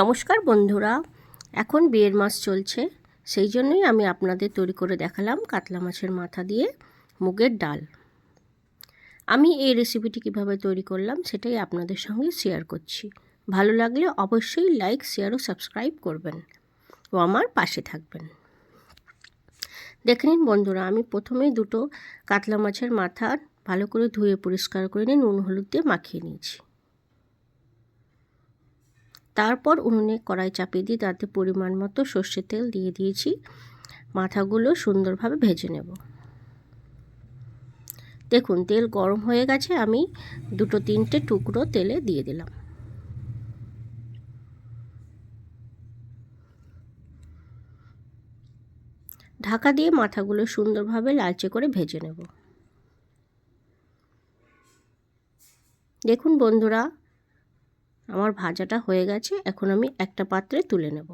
নমস্কার বন্ধুরা, এখন বিয়ের মাস চলছে, সেই জন্যই আমি আপনাদের তৈরি করে দেখালাম কাতলা মাছের মাথা দিয়ে মুগের ডাল। আমি এই রেসিপিটি কীভাবে তৈরি করলাম সেটাই আপনাদের সঙ্গে শেয়ার করছি। ভালো লাগলে অবশ্যই লাইক শেয়ার ও সাবস্ক্রাইব করবেন ও আমার পাশে থাকবেন। দেখে নিন বন্ধুরা, আমি প্রথমেই দুটো কাতলা মাছের মাথা ভালো করে ধুয়ে পরিষ্কার করে নিয়ে নুন, হলুদ দিয়ে মাখিয়ে নিয়েছি। তারপর উনুনে কড়াই চাপিয়ে দিয়ে তাতে পরিমাণ মতো সর্ষের তেল দিয়ে দিয়েছি। মাথাগুলো সুন্দরভাবে ভেজে নেব। দেখুন, তেল গরম হয়ে গেছে, আমি দুটো তিনটে টুকরো তেলে দিয়ে দিলাম। ঢাকা দিয়ে মাথাগুলো সুন্দরভাবে লালচে করে ভেজে নেব। দেখুন বন্ধুরা আমার ভাজাটা হয়ে গেছে, এখন আমি একটা পাত্রে তুলে নেব।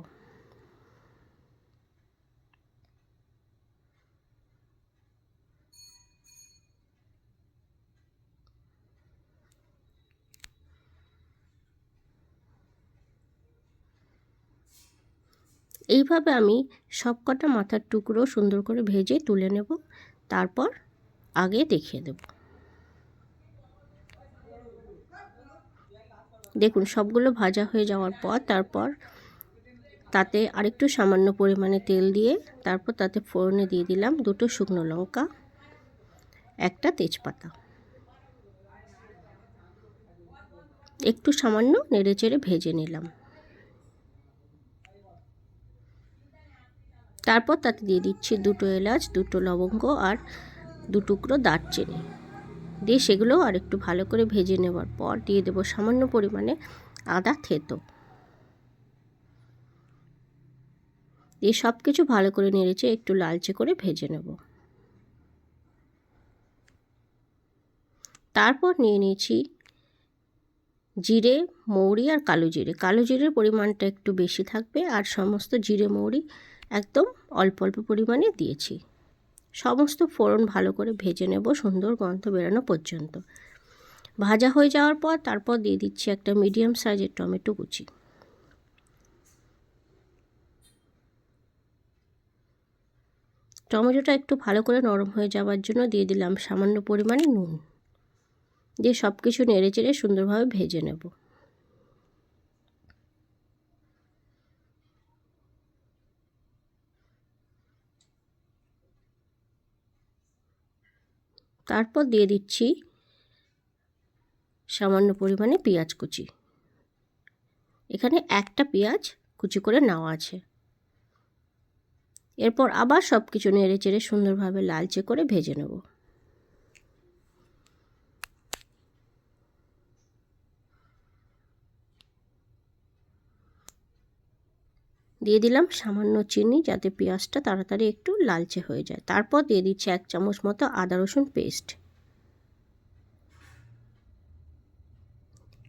এইভাবে আমি সব কটা মাথার টুকরো সুন্দর করে ভেজে তুলে নেব, তারপর আগে দেখিয়ে দেবো। দেখুন, সবগুলো ভাজা হয়ে যাওয়ার পর তারপর তাতে আরেকটু সামান্য পরিমাণে তেল দিয়ে তারপর তাতে ফোড়নে দিয়ে দিলাম দুটো শুকনো লঙ্কা, একটা তেজপাতা। একটু সামান্য নেড়ে চেড়ে ভেজে নিলাম। তারপর তাতে দিয়ে দিচ্ছি দুটো এলাচ, দুটো লবঙ্গ আর দু টুকরো দারচিনি। দিয়ে সেগুলো আর একটু ভালো করে ভেজে নেওয়ার পর দিয়ে দেবো সামান্য পরিমাণে আদা থেতো। দিয়ে সব কিছু ভালো করে নেড়েছে একটু লালচে করে ভেজে নেব। তারপর নিয়ে নিয়েছি জিরে, মৌরি আর কালো জিরে। কালো জিরের পরিমাণটা একটু বেশি থাকবে আর সমস্ত জিরে, মৌরি একদম অল্প অল্প পরিমাণে দিয়েছি। সমস্ত ফোড়ন ভালো করে ভেজে নেব সুন্দর গন্ধ বেরানো পর্যন্ত। ভাজা হয়ে যাওয়ার পর তারপর দিয়ে দিচ্ছি একটা মিডিয়াম সাইজের টমেটো কুচি। টমেটোটা একটু ভালো করে নরম হয়ে যাওয়ার জন্য দিয়ে দিলাম সামান্য পরিমাণে নুন। দিয়ে সব কিছু নেড়ে চেড়ে সুন্দরভাবে ভেজে নেব। তারপর দিয়ে দিচ্ছি সামান্য পরিমাণে পেঁয়াজ কুচি। এখানে একটা পেঁয়াজ কুচি করে নেওয়া আছে। এরপর আবার সব কিছু নেড়ে চেড়ে সুন্দরভাবে লালচে করে ভেজে নেব। দিয়ে দিলাম সামান্য চিনি যাতে পেঁয়াজটা তাড়াতাড়ি একটু লালচে হয়ে যায়। তারপর দিয়ে দিচ্ছি এক চামচ মতো আদা রসুন পেস্ট।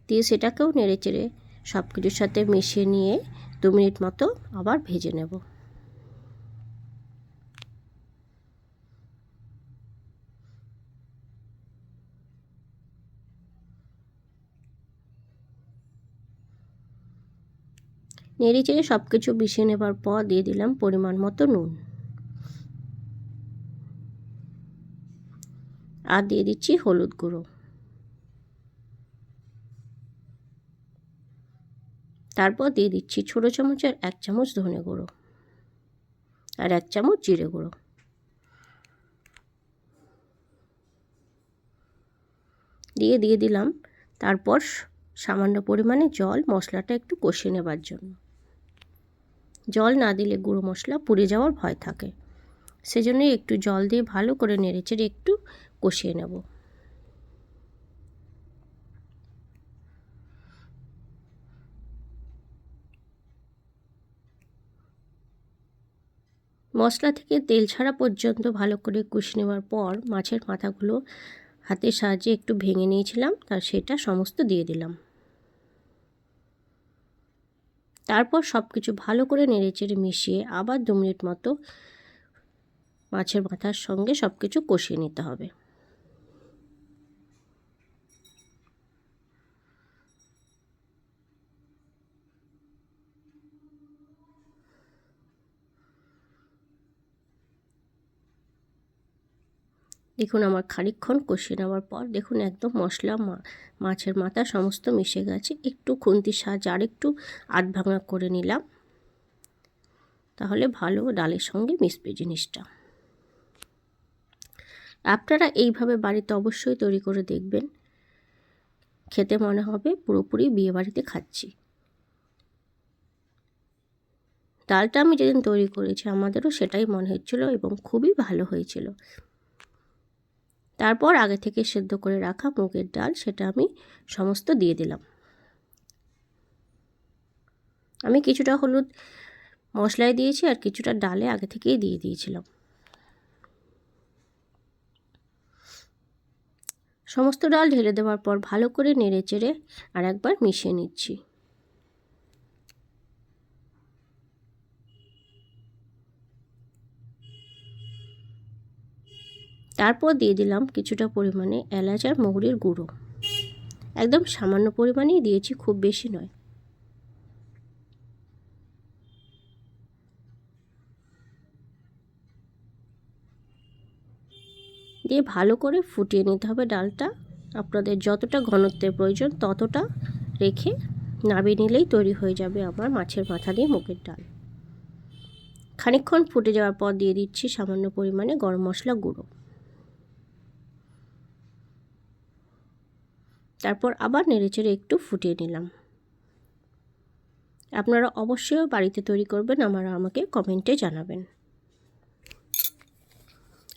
দিয়ে সেটাকেও নেড়ে চেড়ে সব কিছুর সাথে মিশিয়ে নিয়ে দু মিনিট মতো আবার ভেজে নেব। নেড়ে চেড়ে সব কিছু মিশিয়ে নেবার পর দিয়ে দিলাম পরিমাণ মতো নুন। আর দিয়ে দিচ্ছি হলুদ গুঁড়ো। তারপর দিয়ে দিচ্ছি ছোটো চামচের এক চামচ ধনে গুঁড়ো আর এক চামচ জিরে গুঁড়ো। দিয়ে দিয়ে দিলাম। তারপর সামান্য পরিমাণে জল, মশলাটা একটু কষিয়ে নেবার জন্য। জল না দিলে গুঁড়ো মশলা পুড়ে যাওয়ার ভয় থাকে। সেজন্যই একটু জল দিয়ে ভালো করে নেড়েচেড়ে একটু কষিয়ে নেব। মশলা থেকে তেল ছাড়া পর্যন্ত ভালো করে কষিয়ে নেওয়ার পর মাছের মাথাগুলো হাতের সাহায্যে একটু ভেঙে নিয়েছিলাম তার সেটা সমস্ত দিয়ে দিলাম। তারপর সব কিছু ভালো করে নেড়েচেড়ে মিশিয়ে আবার দু মিনিট মতো মাছের মাথার সঙ্গে সব কিছু কষিয়ে নিতে হবে। দেখুন আমার খানিকক্ষণ কষিয়ে নেওয়ার পর দেখুন একদম মশলা মাছের মাথা সমস্ত মিশে গেছে। একটু খুন্তির সাহায্যে আর একটু আধ ভাঙা করে নিলাম। তাহলে ভালো ডালের সঙ্গে মিশবে জিনিসটা। আপনারা এইভাবে বাড়িতে অবশ্যই তৈরি করে দেখবেন। খেতে মনে হবে পুরোপুরি বিয়েবাড়িতে খাচ্ছি। ডালটা আমি যেদিন তৈরি করেছি আমাদেরও সেটাই মনে হচ্ছিল এবং খুবই ভালো হয়েছিল। তারপর আগে থেকে সেদ্ধ করে রাখা মুগের ডাল সেটা আমি সমস্ত দিয়ে দিলাম। আমি কিছুটা হলুদ মশলায় দিয়েছি আর কিছুটা ডালে আগে থেকেই দিয়ে দিয়েছিলাম। সমস্ত ডাল ঢেলে দেওয়ার পর ভালো করে নেড়ে চেড়ে আর একবার মিশিয়ে নিচ্ছি। তারপর দিয়ে দিলাম কিছুটা পরিমাণে এলাচ আর মৌরির গুঁড়ো। একদম সামান্য পরিমাণেই দিয়েছি, খুব বেশি নয়। দিয়ে ভালো করে ফুটিয়ে নিতে হবে ডালটা। আপনাদের যতটা ঘনত্বের প্রয়োজন ততটা রেখে নাবিয়ে নিলেই তৈরি হয়ে যাবে আমার মাছের মাথা দিয়ে মুগের ডাল। খানিকক্ষণ ফুটে যাওয়ার পর দিয়ে দিচ্ছি সামান্য পরিমাণে গরম মশলা গুঁড়ো। তারপর আবার নেড়েচেড়ে একটু ফুটিয়ে নিলাম। আপনারা অবশ্যই বাড়িতে তৈরি করবেন, আমার আমাকে কমেন্টে জানাবেন।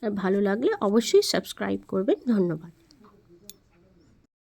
আর ভালো লাগলে অবশ্যই সাবস্ক্রাইব করবেন, ধন্যবাদ।